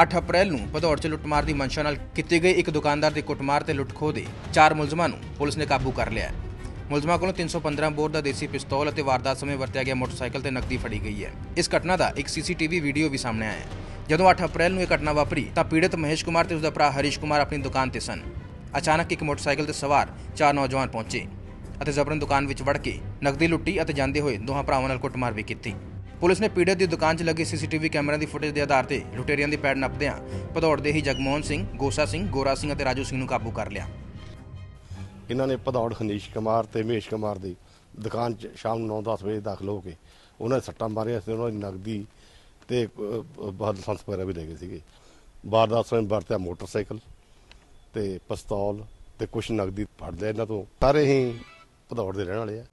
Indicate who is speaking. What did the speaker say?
Speaker 1: 8 ਅਪ੍ਰੈਲ ਨੂੰ ਭਦੌੜ 'ਚ ਲੁੱਟਮਾਰ ਦੀ ਮਨਸ਼ਾ ਨਾਲ ਕੀਤੀ ਗਈ ਇੱਕ ਦੁਕਾਨਦਾਰ ਦੀ ਕੁੱਟਮਾਰ ਤੇ ਲੁੱਟਖੋਹ ਦੇ ਚਾਰ ਮੁਲਜ਼ਮਾਂ ਨੂੰ ਪੁਲਿਸ ਨੇ ਕਾਬੂ ਕਰ ਲਿਆ ਹੈ। ਮੁਲਜ਼ਮਾਂ ਕੋਲੋਂ 315 ਬੋਰ ਦਾ ਦੇਸੀ ਪਿਸਤੌਲ ਅਤੇ ਵਾਰਦਾਤ ਸਮੇਂ ਵਰਤਿਆ ਗਿਆ ਮੋਟਰਸਾਈਕਲ ਤੇ ਨਕਦੀ ਫੜੀ ਗਈ ਹੈ। ਇਸ ਘਟਨਾ ਦਾ ਇੱਕ ਸੀਸੀਟੀਵੀ ਵੀਡੀਓ ਵੀ ਸਾਹਮਣੇ ਆਇਆ ਹੈ। ਜਦੋਂ 8 ਅਪ੍ਰੈਲ ਨੂੰ ਇਹ ਘਟਨਾ ਵਾਪਰੀ, ਤਾਂ ਪੀੜਤ ਮਹੇਸ਼ ਕੁਮਾਰ ਤੇ ਉਸਦਾ ਭਰਾ ਹਰੀਸ਼ ਕੁਮਾਰ ਆਪਣੀ ਦੁਕਾਨ ਤੇ ਸਨ। ਅਚਾਨਕ ਇੱਕ ਮੋਟਰਸਾਈਕਲ ਤੇ ਸਵਾਰ ਚਾਰ ਨੌਜਵਾਨ ਪਹੁੰਚੇ ਅਤੇ ਜ਼ਬਰਨ ਦੁਕਾਨ ਵਿੱਚ ਵੜ ਕੇ ਨਕਦੀ ਲੁੱਟੀ ਅਤੇ ਜਾਂਦੇ ਹੋਏ ਦੋਹਾਂ ਭਰਾਵਾਂ ਨਾਲ ਕੁੱਟਮਾਰ ਵੀ ਕੀਤੀ। ਪੁਲਿਸ ਨੇ ਪੀੜਤ ਦੀ ਦੁਕਾਨ 'ਚ ਲੱਗੇ ਸੀਸੀਟੀਵੀ ਕੈਮਰਿਆਂ ਦੀ ਫੁਟੇਜ ਦੇ ਆਧਾਰ ਤੇ ਲੁਟੇਰਿਆਂ ਦੀ ਪੈੜ ਨੱਪਦਿਆਂ ਭਦੌੜ ਦੇ ਹੀ ਜਗਮੋਹਨ ਸਿੰਘ, ਗੋਸਾ ਸਿੰਘ, ਗੋਰਾ ਸਿੰਘ ਅਤੇ ਰਾਜੂ ਸਿੰਘ ਨੂੰ ਕਾਬੂ ਕਰ ਲਿਆ।
Speaker 2: ਇਹਨਾਂ ਨੇ ਭਦੌੜ ਖਨੀਸ਼ ਕੁਮਾਰ ਤੇ ਮਹੇਸ਼ ਕੁਮਾਰ ਦੀ ਦੁਕਾਨ 'ਚ ਸ਼ਾਮ ਨੂੰ 9-10 ਵਜੇ ਦਾਖਲ ਹੋ ਕੇ ਉਹਨਾਂ ਨੇ ਸੱਟਾਂ ਮਾਰੀਆਂ ਸੀ ਉਹਨਾਂ ਦੀ ਨਗਦੀ ਤੇ ਬਾਹਰ ਲਾਇਸੈਂਸ ਵਗੈਰਾ ਵੀ ਲੈ ਗਏ ਸੀਗੇ। ਵਾਰਦਾਤ ਸਮੇਂ ਵਰਤਿਆ ਮੋਟਰਸਾਈਕਲ ਤੇ ਪਿਸਤੌਲ ਤੇ ਕੁਝ ਨਗਦੀ ਫੜ ਲਿਆ ਇਹਨਾਂ ਤੋਂ। ਸਾਰੇ ਹੀ ਭਦੌੜ ਦੇ ਰਹਿਣ ਵਾਲੇ ਆ।